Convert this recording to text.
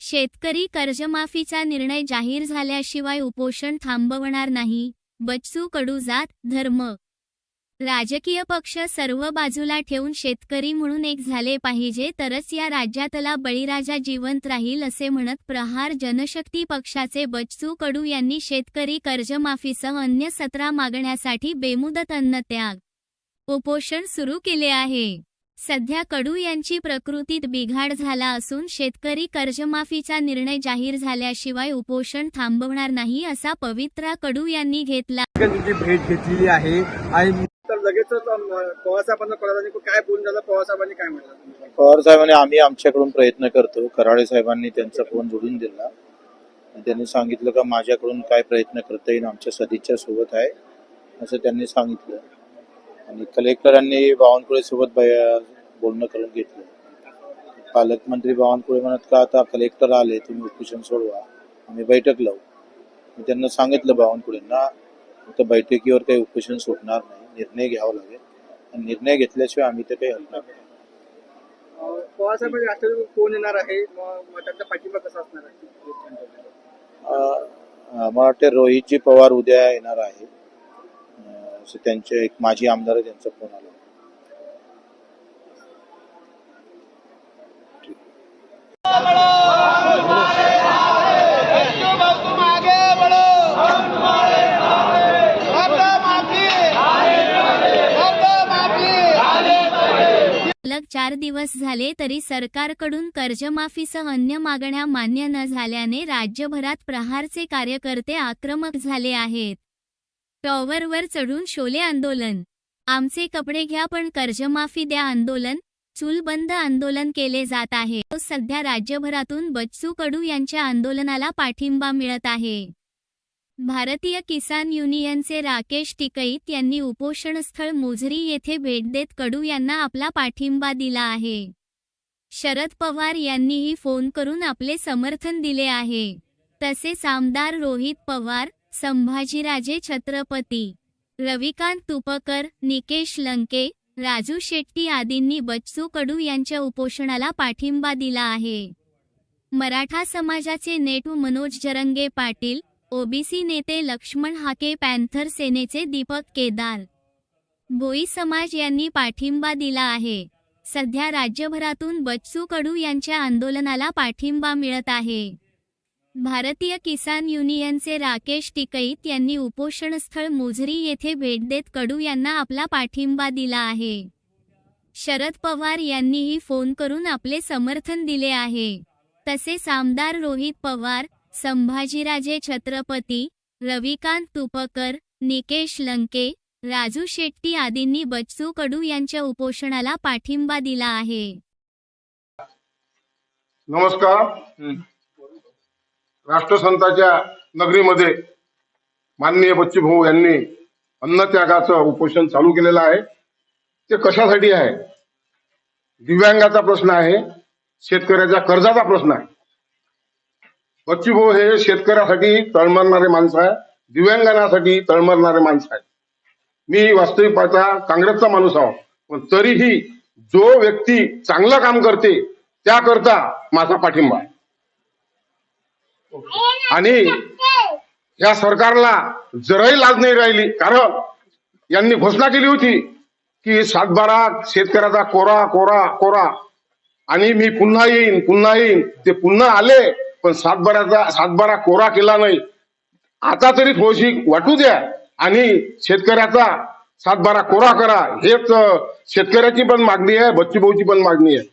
शेतकरी कर्जमाफीचा निर्णय जाहीर झाल्याशिवाय उपोषण थांबवणार नाही. बच्चू कडू जात धर्म. राजकीय पक्ष सर्व बाजूला ठेवून शेतकरी म्हणून एक झाले पाहिजे तरच या राज्यातला बळीराजा जिवंत राहील असे म्हणत प्रहार जनशक्ती पक्षाचे बच्चू कडू यांनी शेतकरी कर्जमाफीसह अन्य सतरा मागण्यासाठी बेमुदत अन्नत्याग. उपोषण सुरू केले आहे. सध्या कडू यांची प्रकृतीत बिघाड झाला असून शेतकरी कर्जमाफीचा निर्णय जाहीर झाल्याशिवाय उपोषण थांबवणार नाही असा पवित्रा कडू यांनी घेतला. भेट घेतलेली आहे? आणि तर लगेचच पवारसाहेबांना कळलं काय बोलून झालं? पवारसाहेबांनी काय म्हटलं? पवार साहेबांनी आम्ही आमच्याकडून प्रयत्न करतो. कराळे साहेबांनी त्यांचा फोन जोडून दिला. आणि त्यांनी सांगितलं का माझ्याकडून काय प्रयत्न करता येईल? आमच्या सदिच्छा सोबत आहे. असं त्यांनी सांगितलं. आणि कलेक्टरांनी बावनकुळे सोबत बोलणं करून घेतलं. पालकमंत्री बावनकुळे म्हणत का आता कलेक्टर आले तुम्ही उपोषण सोडवा. आम्ही बैठक लावू. मी त्यांना सांगितलं बावनकुळेंना तर बैठकीवर काही उपोषण सुटणार नाही. निर्णय घ्यावा लागेल. आणि निर्णय घेतल्याशिवाय आम्ही ते काही हलणार नाही. कोण येणार आहे? पाठिंबा कसा असणार आहे? मला वाटते रोहितजी पवार उद्या येणार आहे. असं त्यांचे एक माजी आमदार आहे, त्यांचा फोन आला. चार दिवस झाले तरी सरकारकडून कर्जमाफीसह अन्य मागण्या मान्य न झाल्याने राज्यभरात प्रहारचे कार्यकर्ते आक्रमक झाले आहेत. टॉवरवर चढून शोले आंदोलन. आमचे कपडे घ्या पण कर्जमाफी द्या आंदोलन. चूलबंद आंदोलन केले जात आहे. सध्या राज्यभरातून बच्चू कडू यांच्या आंदोलनाला पाठिंबा मिळत आहे. भारतीय किसान युनियनचे राकेश टिकईत यांनी उपोषणस्थळ मोझरी येथे भेट देत कडू यांना आपला पाठिंबा दिला आहे. शरद पवार यांनीही फोन करून आपले समर्थन दिले आहे. तसेच आमदार रोहित पवार संभाजीराजे छत्रपती. रविकांत तुपकर निकेश लंके राजू शेट्टी आदींनी बच्चू कडू यांच्या उपोषणाला पाठिंबा दिला आहे. मराठा समाजाचे नेटू मनोज जरंगे पाटील ओबीसी नेते लक्ष्मण हाके पॅन्थर सेनेचे दीपक केदार. बोई समाज यांनी पाठिंबा दिला आहे. सध्या राज्यभरातून बच्चू कडू यांच्या आंदोलनाला पाठिंबा मिळत आहे. भारतीय किसान युनियनचे राकेश टिकईत यांनी उपोषणस्थळ मोझरी येथे भेट देत कडू यांना आपला पाठिंबा दिला आहे. शरद पवार यांनीही फोन करून आपले समर्थन दिले आहे. तसेच आमदार रोहित पवार संभाजीराजे छत्रपती रविकांत तुपकर निकेश लंके राजू शेट्टी आदींनी बच्चू कडू यांच्या उपोषणाला पाठिंबा दिला आहे. नमस्कार. राष्ट्रसंताच्या नगरीमध्ये माननीय बच्चूभाऊ यांनी अन्नत्यागाचं उपोषण चालू केलेलं आहे. ते कशासाठी आहे? दिव्यांगाचा प्रश्न आहे शेतकऱ्याच्या कर्जाचा प्रश्न आहे. बच्चूभाऊ हे शेतकऱ्यासाठी तळमळणारे माणसं आहे दिव्यांगांसाठी तळमळणारे माणसं आहे मी वास्तविक पाहता काँग्रेसचा माणूस आहो पण तरीही जो व्यक्ती चांगलं काम करते त्याकरता माझा पाठिंबा आहे. आणि या सरकारला जरही लाज नाही राहिली कारण यांनी घोषणा केली होती की सातबारा शेतकऱ्याचा कोरा कोरा कोरा. आणि मी पुन्हा येईन पुन्हा येईन. ते पुन्हा आले पण सातबाराचा सातबारा कोरा केला नाही. आता तरी थोडीशी वाटू द्या आणि शेतकऱ्याचा सातबारा कोरा करा. हेच शेतकऱ्याची पण मागणी आहे बच्चूभाऊची पण मागणी आहे.